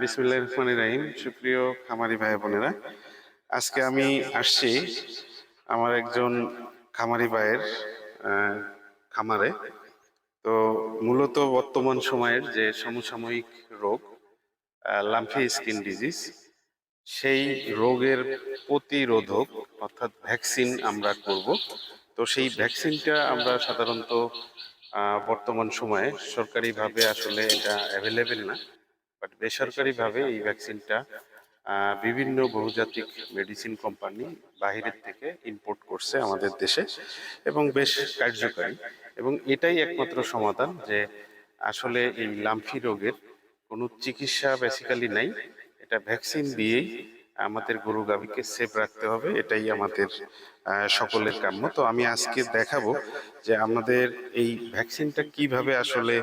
বিসমুল্লাহ রহমান রাহিম। সুপ্রিয় খামারি ভাই বোনেরা, আজকে আমি আসছি আমার একজন খামারি ভাইয়ের খামারে। তো মূলত বর্তমান সময়ের যে সমসাময়িক রোগ লাম্ফি স্কিন ডিজিজ, সেই রোগের প্রতিরোধক অর্থাৎ ভ্যাকসিন আমরা করব। তো সেই ভ্যাকসিনটা আমরা সাধারণত বর্তমান সময়ে সরকারিভাবে আসলে এটা অ্যাভেলেবেল না। বাট বেসরকারিভাবে এই ভ্যাকসিনটা বিভিন্ন বহুজাতিক মেডিসিন কোম্পানি বাহিরের থেকে ইম্পোর্ট করছে আমাদের দেশে এবং বেশ কার্যকারী। এবং এটাই একমাত্র সমাধান যে আসলে এই লাম্ফি রোগের কোনো চিকিৎসা বেসিক্যালি নাই। এটা ভ্যাকসিন দিয়েই আমাদের গরু গাভীকে সেফ রাখতে হবে, এটাই আমাদের সকলের কাম্য। তো আমি আজকে দেখাবো যে আমাদের এই ভ্যাকসিনটা কীভাবে আসলে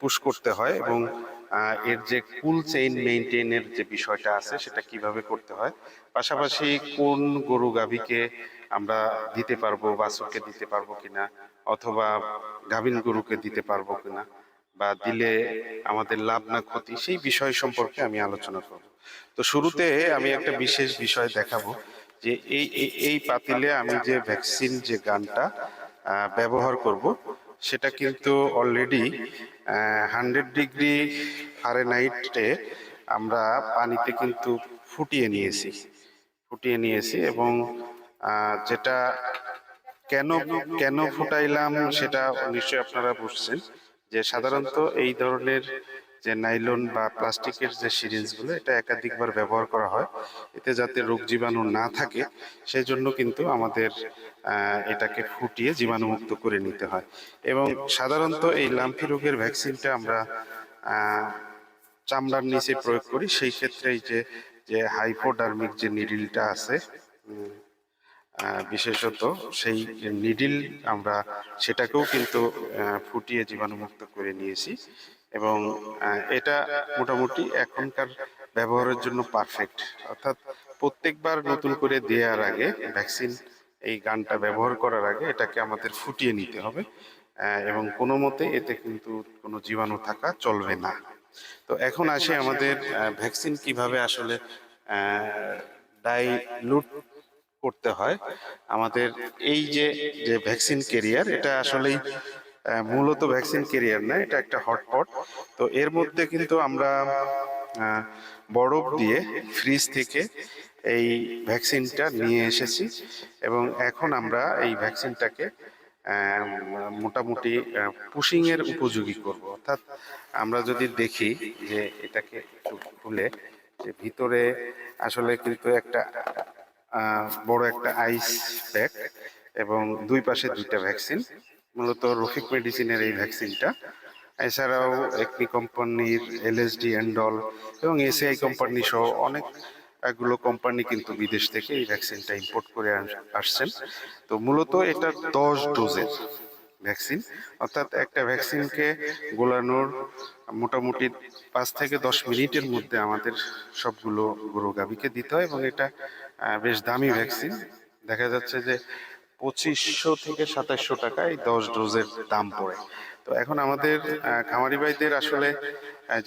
পুশ করতে হয় এবং এর যে কুল চেইন মেইনটেইনের যে বিষয়টা আছে, সেটা কীভাবে করতে হয়? পাশাপাশি কোন গরু গাভীকে আমরা দিতে পারব বাছুরকে দিতে পারব কিনা? অথবা গাভীন গরুকে দিতে পারব কিনা? বা দিলে আমাদের লাভ না ক্ষতি? সেই বিষয় সম্পর্কে আমি আলোচনা করব। তো শুরুতে আমি একটা বিশেষ বিষয় দেখাবো যে এই, এই- এই পাতিলে আমি যে ভ্যাকসিন যে গানটা ব্যবহার করব, সেটা কিন্তু অলরেডি হান্ড্রেড ডিগ্রি ফারেনহাইটে আমরা পানিতে কিন্তু ফুটিয়ে নিয়েছি। ফুটিয়ে নিয়েছি এবং যেটা কেন কেন ফুটাইলাম সেটা নিশ্চয়ই আপনারা বুঝছেন যে সাধারণত এই ধরনের যে নাইলন বা প্লাস্টিকের যে সিরিঞ্জগুলো, এটা একাধিকবার ব্যবহার করা হয়। এতে যাতে রোগ জীবাণু না থাকে সেই জন্য কিন্তু আমাদের এটাকে ফুটিয়ে জীবাণুমুক্ত করে নিতে হয়। এবং সাধারণত এই লাম্পি রোগের ভ্যাকসিনটা আমরা চামড়ার নিচে প্রয়োগ করি, সেই ক্ষেত্রে এই যে যে হাইপোডার্মিক যে নিডিলটা আছে বিশেষত সেই নিডিল আমরা সেটাকেও কিন্তু ফুটিয়ে জীবাণুমুক্ত করে নিয়েছি এবং এটা মোটামুটি এখনকার ব্যবহারের জন্য পারফেক্ট অর্থাৎ প্রত্যেকবার নতুন করে দেওয়ার আগে ভ্যাকসিন এই গানটা ব্যবহার করার আগে এটাকে আমাদের ফুটিয়ে নিতে হবে এবং কোনো মতে এতে কিন্তু কোনো জীবাণু থাকা চলবে না। তো এখন আসে আমাদের ভ্যাকসিন কীভাবে আসলে ডাইলুট করতে হয়। আমাদের এই যে যে ভ্যাকসিন কেরিয়ার এটা আসলেই মূলত ভ্যাকসিন কেরিয়ার না এটা একটা হটপট তো এর মধ্যে কিন্তু আমরা বরফ দিয়ে ফ্রিজ থেকে এই ভ্যাকসিনটা নিয়ে এসেছি। এবং এখন আমরা এই ভ্যাকসিনটাকে মোটামুটি পুশিং এর উপযোগী করব। অর্থাৎ আমরা যদি দেখি যে এটাকে একটু খুলে, যে ভিতরে আসলে কিন্তু একটা বড় একটা আইস প্যাক এবং দুই পাশে দুইটা ভ্যাকসিন মূলত রফিক মেডিসিনের এই ভ্যাকসিনটা এছাড়াও একটি কোম্পানির এলএসডি অ্যান্ডল এবং এসিআই কোম্পানি সহ অনেক এগুলো কোম্পানি কিন্তু বিদেশ থেকে এই ভ্যাকসিনটা ইম্পোর্ট করে আসছেন। তো মূলত এটা দশ ডোজের ভ্যাকসিন অর্থাৎ একটা ভ্যাকসিনকে গোলানোর মোটামুটি পাঁচ থেকে দশ মিনিটের মধ্যে আমাদের সবগুলো গরু দিতে হয় এবং এটা বেশ দামি ভ্যাকসিন দেখা যাচ্ছে যে পঁচিশশো থেকে সাতাশশো টাকা এই দশ ডোজের দাম পড়ে। তো এখন আমাদের খামারি ভাইদের আসলে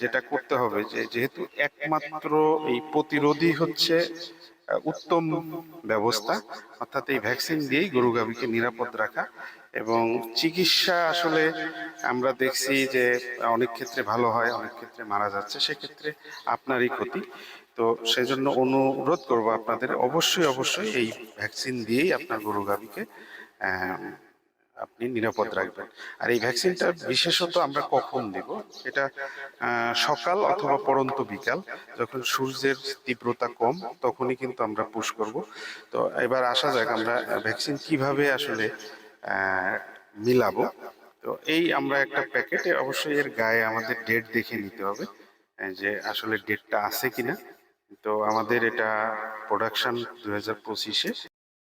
যেটা করতে হবে যে যেহেতু একমাত্র এই প্রতিরোধী হচ্ছে উত্তম ব্যবস্থা, অর্থাৎ এই ভ্যাকসিন দিয়েই গরু গাভীকে নিরাপদ রাখা এবং চিকিৎসা আসলে আমরা দেখছি যে অনেক ক্ষেত্রে ভালো হয়, অনেক ক্ষেত্রে মারা যাচ্ছে, সেক্ষেত্রে আপনারই ক্ষতি। তো সেজন্য অনুরোধ করব আপনাদের, অবশ্যই অবশ্যই এই ভ্যাকসিন দিয়েই আপনার গরু গাভীকে আপনি নিরাপদ রাখবেন। আর এই ভ্যাকসিনটা বিশেষত আমরা কখন দেব? এটা সকাল অথবা পরন্ত বিকাল। যখন সূর্যের তীব্রতা কম তখনই কিন্তু আমরা পুশ করব। তো এবার আসা যাক আমরা ভ্যাকসিন কীভাবে আসলে মিলাবো? তো এই আমরা একটা প্যাকেটে অবশ্যই এর গায়ে আমাদের ডেট দেখে নিতে হবে যে আসলে ডেটটা আছে কিনা। তো আমাদের এটা প্রোডাকশন দু হাজার পঁচিশে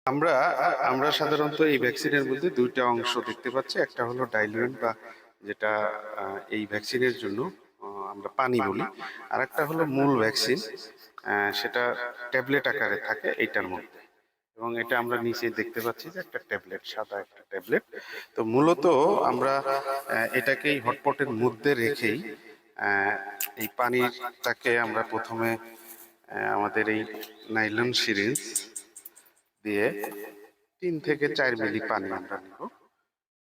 আমরা আমরা সাধারণত এই ভ্যাকসিনের মধ্যে দুইটা অংশ দেখতে পাচ্ছি। একটা হলো ডাইলুয়েন্ট বা যেটা এই ভ্যাকসিনের জন্য আমরা পানি বলি। আর একটা হলো মূল ভ্যাকসিন সেটা ট্যাবলেট আকারে থাকে এইটার মধ্যে। এবং এটা আমরা নিচে দেখতে পাচ্ছি যে একটা ট্যাবলেট সাদা একটা ট্যাবলেট তো মূলত আমরা এটাকেই হটপটের মধ্যে রেখেই এই পানিটাকে আমরা প্রথমে আমাদের এই নাইলন সিরিঞ্জ দিয়ে তিন থেকে চার মিলি পানি আমরা নিব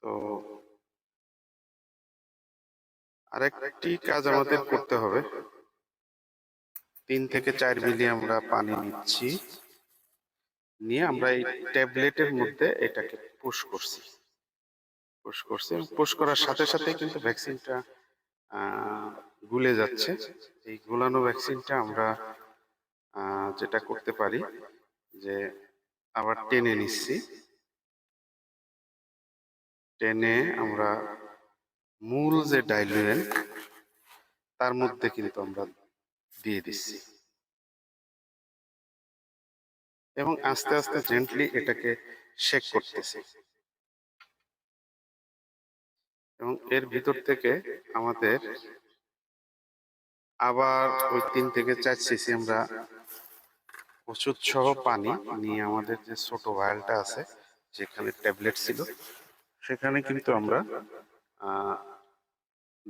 তো আরেকটি কাজ আমাদের করতে হবে। তিন থেকে চার মিলি আমরা পানি নিচ্ছি। নিয়ে আমরা এই ট্যাবলেটের মধ্যে এটাকে পুশ করছি। পুশ করছি পুশ করার সাথে সাথে কিন্তু ভ্যাকসিনটা গুলে যাচ্ছে। এই গুলানো ভ্যাকসিনটা আমরা যেটা করতে পারি যে আবার টেনে নিচ্ছি। টেনে আমরা মূল যে ডাইলুয়েন্ট তার মধ্যে কিন্তু আমরা দিয়ে দিচ্ছি। এবং আস্তে আস্তে জেন্টলি এটাকে শেক করতেছি। এবং এর ভিতর থেকে আমাদের আবার ওই তিন থেকে চার সিসি আমরা ওষুধ সহ পানি নিয়ে আমাদের যে ছোট ভায়ালটা আছে যেখানে ট্যাবলেট ছিল, সেখানে কিন্তু আমরা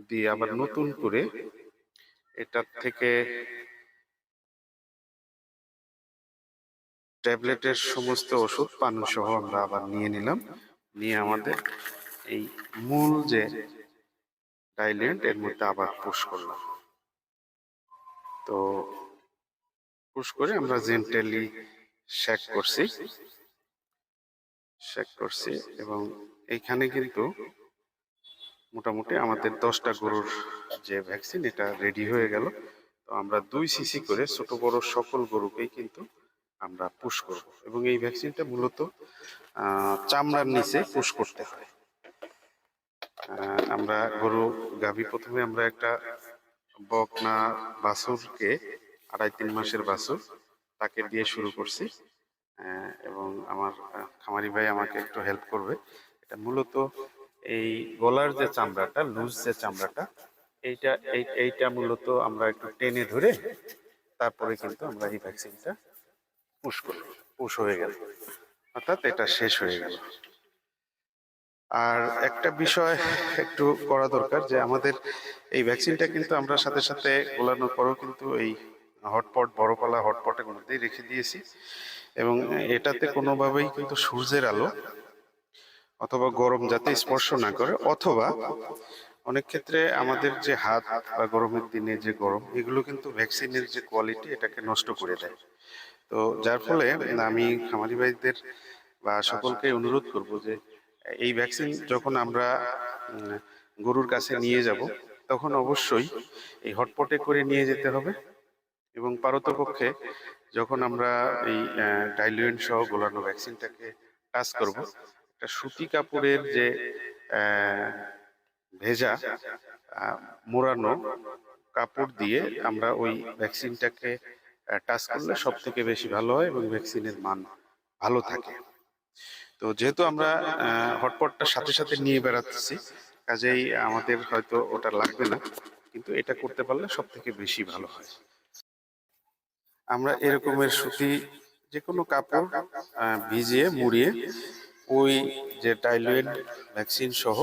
দিয়ে আবার নতুন করে এটার থেকে ট্যাবলেটের সমস্ত ওষুধ, পানি সহ আমরা আবার নিয়ে নিলাম। নিয়ে আমাদের এই মূল যে ডাইলেন্ট এর মধ্যে আবার পুশ করলাম। তো পুশ করে, আমরা জেন্টালি শেক করছি। শেক করছি এবং এইখানে কিন্তু মোটামুটি আমাদের দশটা গরুর যে ভ্যাকসিন এটা রেডি হয়ে গেল। তো আমরা দুই সিসি করে ছোট বড় সকল গরুকেই কিন্তু আমরা পুশ করব এবং এই ভ্যাকসিনটা মূলত চামড়ার নিচে পুশ করতে হয়। আমরা গরু গাভী প্রথমে আমরা একটা বকনা বাছুরকে আড়াই তিন মাসের বাছুর তাকে দিয়ে শুরু করছি। এবং আমার খামারি ভাই আমাকে একটু হেল্প করবে। এটা মূলত এই গলার যে চামড়াটা লুজ যে চামড়াটা, এইটা, এই, এইটা মূলত আমরা একটু টেনে ধরে তারপরে কিন্তু আমরা এই ভ্যাকসিনটা পুশ করব। পুশ হয়ে গেল। অর্থাৎ এটা শেষ হয়ে গেল। আর একটা বিষয় একটু করা দরকার যে আমাদের এই ভ্যাকসিনটা কিন্তু আমরা সাথে সাথে গোলানোর পরেও কিন্তু এই হটপট, বড়পালা হটপটের মধ্যেই রেখে দিয়েছি। এবং এটাতে কোনোভাবেই কিন্তু সূর্যের আলো অথবা গরম যাতে স্পর্শ না করে, অথবা অনেক ক্ষেত্রে আমাদের যে হাত বা গরমের দিনে যে গরম, এগুলো কিন্তু ভ্যাকসিনের যে কোয়ালিটি, এটাকে নষ্ট করে দেয়। তো যার ফলে আমি খামারি ভাইদের বা সকলকে অনুরোধ করব যে, এই ভ্যাকসিন যখন আমরা গরুর কাছে নিয়ে যাব, তখন অবশ্যই এই হটপটে করে নিয়ে যেতে হবে। এবং পারতপক্ষে যখন আমরা এই ডাইলুয়েন্ট সহ গোলানো ভ্যাকসিনটাকে টাচ করব, একটা সুতি কাপড়ের যে ভেজা মোড়ানো কাপড় দিয়ে আমরা ওই ভ্যাকসিনটাকে টাচ করলে সব থেকে বেশি ভালো হয় এবং ভ্যাকসিনের মান ভালো থাকে। তো যেহেতু আমরা হটপটটার সাথে সাথে নিয়ে বেড়াচ্ছি, কাজেই আমাদের হয়তো ওটা লাগবে না, কিন্তু এটা করতে পারলে সব থেকে বেশি ভালো হয়। আমরা এরকমের সুতি যে কোনো কাপড় ভিজিয়ে মুড়িয়ে ওই যে টাইলয়েড ভ্যাকসিন সহ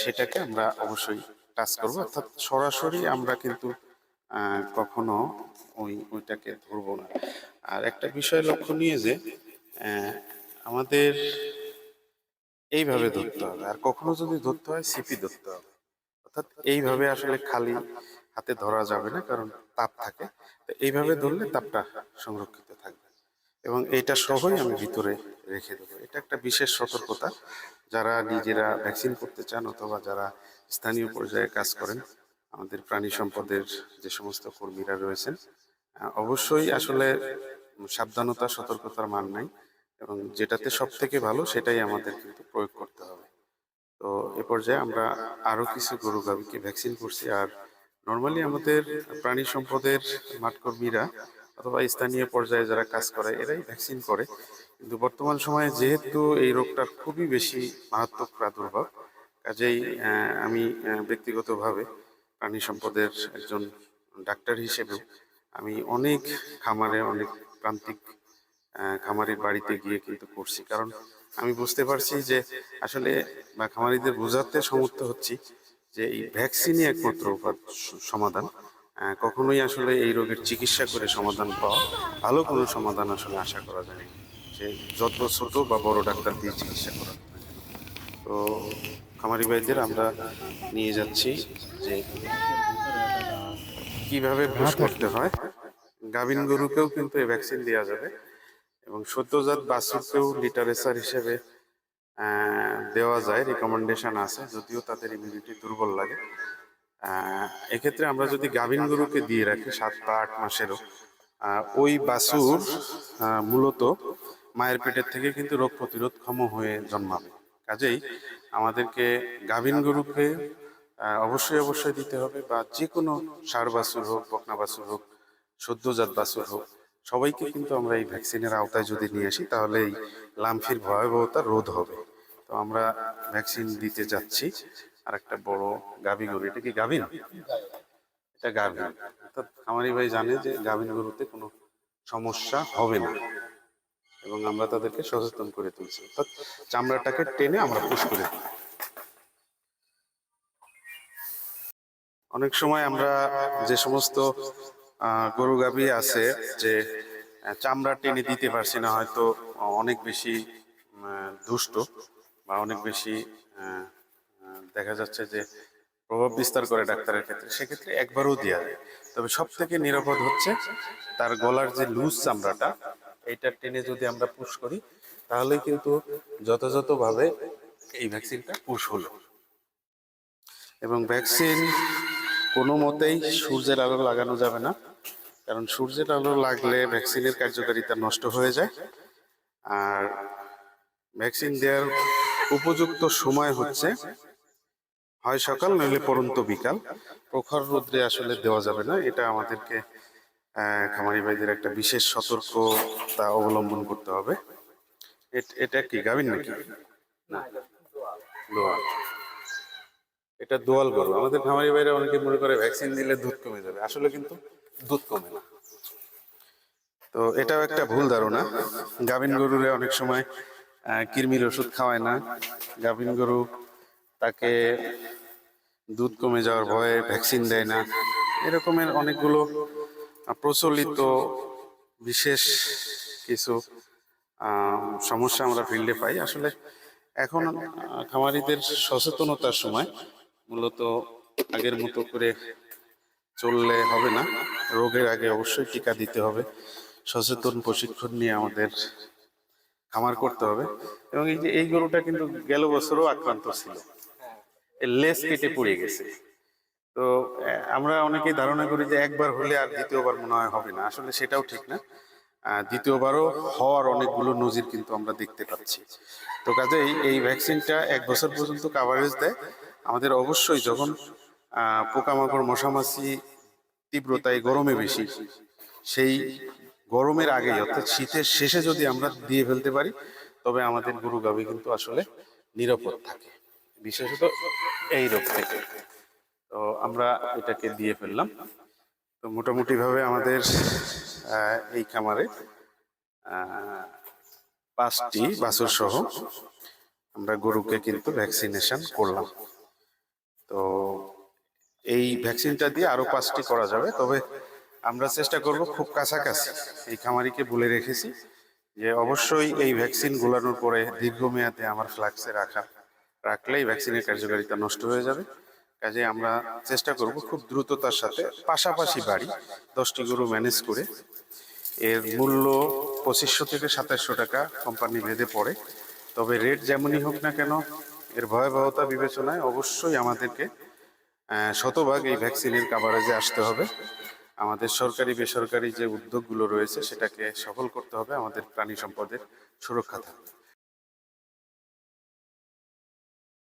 সেটাকে আমরা অবশ্যই টাচ করব। অর্থাৎ সরাসরি আমরা কিন্তু কখনো ওই ওইটাকে ধরবো না। আর একটা বিষয় লক্ষণীয় যে আমাদের এইভাবে ধরতে হবে। আর কখনো যদি ধরতে হয় সিপি ধরতে হবে। অর্থাৎ এইভাবে আসলে খালি হাতে ধরা যাবে না, কারণ তাপ থাকে। তো এইভাবে ধরলে তাপটা সংরক্ষিত থাকবে। এবং এইটা সহই আমি ভিতরে রেখে দেবো। এটা একটা বিশেষ সতর্কতা। যারা নিজেরা ভ্যাকসিন করতে চান অথবা যারা স্থানীয় পর্যায়ে কাজ করেন, আমাদের প্রাণী সম্পদের যে সমস্ত কর্মীরা রয়েছেন অবশ্যই আসলে সাবধানতা, সতর্কতার মান নাই। এবং যেটাতে সব থেকে ভালো সেটাই আমাদের কিন্তু প্রয়োগ করতে হবে। তো এ পর্যায়ে আমরা আরও কিছু গরু গাভীকে ভ্যাকসিন করছি আর নর্মালি আমাদের প্রাণী সম্পদের মাঠকর্মীরা অথবা স্থানীয় পর্যায়ে যারা কাজ করে, এরাই ভ্যাকসিন করে। কিন্তু বর্তমান সময়ে যেহেতু এই রোগটার খুবই বেশি মারাত্মক প্রাদুর্ভাব, কাজেই আমি ব্যক্তিগতভাবে প্রাণী সম্পদের একজন ডাক্তার হিসেবেও আমি অনেক খামারে, অনেক প্রান্তিক খামারের বাড়িতে গিয়ে কিন্তু করছি। কারণ আমি বুঝতে পারছি যে আসলে বা খামারিদের বোঝাতে সমর্থ হচ্ছি যে এই ভ্যাকসিনই একমাত্র উপাদ- সমাধান। কখনোই আসলে এই রোগের চিকিৎসা করে সমাধান পাওয়া ভালো কোনো সমাধান আসলে আশা করা যায় সে যত ছোট বা বড় ডাক্তার দিয়ে চিকিৎসা করা। তো খামারি ভাইদের আমরা নিয়ে যাচ্ছি যে কীভাবে পুষ করতে হয়। গাভিন গরুকেও কিন্তু এই ভ্যাকসিন দেওয়া যাবে এবং সদ্যজাত বাছুরকেও লিটারেচার হিসেবে দেওয়া যায় রিকমেন্ডেশন আছে যদিও তাদের ইমিউনিটি দুর্বল লাগে। এক্ষেত্রে আমরা যদি গাভিন গরুকে দিয়ে রাখি সাত বা আট মাসেরও ওই আহ, মূলত মায়ের পেটের থেকে কিন্তু রোগ প্রতিরোধ ক্ষম হয়ে জন্মাবে। কাজেই আমাদেরকে গাভিন গরুকে অবশ্যই অবশ্যই দিতে হবে বা যে কোনো সার বাছুর হোক বকনা বাছুর হোক সদ্যজাত বাছুর হোক সবাইকে কিন্তু আমরা এই ভ্যাকসিনের আওতায় যদি নিয়ে আসি, তাহলে এই লামফির ভয়াবহতা রোধ হবে। তো আমরা ভ্যাকসিন দিতে যাচ্ছি। আর একটা বড় গাভী গরু এটা কি গাভীন? এটা গাভীন। অর্থাৎ খামারি ভাই জানে যে গাভীন গরুতে কোনো সমস্যা হবে না। এবং আমরা তাদেরকে সচেতন করে তুলছি। অর্থাৎ চামড়াটাকে টেনে আমরা পুশ করে অনেক সময় আমরা যে সমস্ত গরু গাভী আছে যে চামড়া টেনে দিতে পারছি না, হয়তো অনেক বেশি দুষ্ট বা অনেক বেশি দেখা যাচ্ছে যে প্রভাব বিস্তার করে ডাক্তারের ক্ষেত্রে, সেক্ষেত্রে একবারও দেওয়া যায় তবে সব থেকে নিরাপদ হচ্ছে তার গলার যে লুজ চামড়াটা, এইটা টেনে যদি আমরা পুশ করি তাহলে কিন্তু যথাযথভাবে এই ভ্যাকসিনটা পুশ হলো। এবং ভ্যাকসিন কোনো মতেই সূর্যের আলো লাগানো যাবে না, কারণ সূর্যের আলো লাগলে ভ্যাকসিনের কার্যকারিতা নষ্ট হয়ে যায়। আর ভ্যাকসিন দেওয়ার উপযুক্ত সময় হচ্ছে হয় সকাল, নইলে পরন্ত বিকাল। প্রখর রোদ্রে আসলে দেওয়া যাবে না, এটা আমাদেরকে খামারি ভাইদের একটা বিশেষ সতর্কতা অবলম্বন করতে হবে। এট- কি গাভিন নাকি? না দোয়াল এটা দোয়াল গরু। আমাদের খামারি বাইরে অনেকে মনে করে ভ্যাকসিন দিলে দুধ কমে যাবে। আসলে কিন্তু দুধ কমে না। তো এটাও একটা ভুল ধারণা। গাভিন গরুরে অনেক সময় কৃমির ওষুধ খাওয়ায় না। গাভিন গরু তাকে দুধ কমে যাওয়ার ভয়ে ভ্যাকসিন দেয় না। এরকমের অনেকগুলো প্রচলিত বিশেষ কিছু সমস্যা আমরা ফিল্ডে পাই। আসলে এখন খামারিদের সচেতনতার সময় মূলত আগের মতো করে চললে হবে না। রোগের আগে অবশ্যই টিকা দিতে হবে। সচেতন প্রশিক্ষণ নিয়ে আমাদের খামার করতে হবে। এবং এই যে, এই গরুটা কিন্তু গেল বছরও আক্রান্ত ছিল। লেস কেটে পড়ে গেছে। তো আমরা অনেকেই ধারণা করি যে একবার হলে আর দ্বিতীয়বার মনে হয় হবে না। আসলে সেটাও ঠিক না। দ্বিতীয়বারও হওয়ার অনেকগুলো নজির কিন্তু আমরা দেখতে পাচ্ছি। তো কাজেই এই ভ্যাকসিনটা এক বছর পর্যন্ত কাভারেজ দেয়। আমাদের অবশ্যই যখন পোকামাকড়, মশামাছি তীব্রতায় গরমে বেশি, সেই গরমের আগে অর্থাৎ শীতের শেষে যদি আমরা দিয়ে ফেলতে পারি, তবে আমাদের গরু গাভী কিন্তু আসলে নিরাপদ থাকে। বিশেষত এই রোগ থেকে। তো আমরা এটাকে দিয়ে ফেললাম। তো মোটামুটিভাবে আমাদের এই খামারে পাঁচটি বাছুর সহ আমরা গরুকে কিন্তু ভ্যাকসিনেশন করলাম। তো এই ভ্যাকসিনটা দিয়ে আরও পাঁচটি করা যাবে। তবে আমরা চেষ্টা করব খুব কাছাকাছি এই খামারিকে বলে রেখেছি যে অবশ্যই এই ভ্যাকসিন গুলানোর পরে দীর্ঘমেয়াদে আমার ফ্লাক্সে রাখা, রাখলেই ভ্যাকসিনের কার্যকারিতা নষ্ট হয়ে যাবে। কাজে আমরা চেষ্টা করব খুব দ্রুততার সাথে পাশাপাশি বাড়ি দশটি গরু ম্যানেজ করে। এর মূল্য পঁচিশশো থেকে সাতাশশো টাকা কোম্পানি ভেদে পড়ে। তবে রেট যেমনই হোক না কেন এর ভয়াবহতা বিবেচনায় অবশ্যই আমাদেরকে শতভাগ এই ভ্যাকসিনের কাভারেজে আসতে হবে। আমাদের সরকারি, বেসরকারি যে উদ্যোগগুলো রয়েছে, সেটাকে সফল করতে হবে। আমাদের প্রাণী সম্পদের সুরক্ষা থাকবে।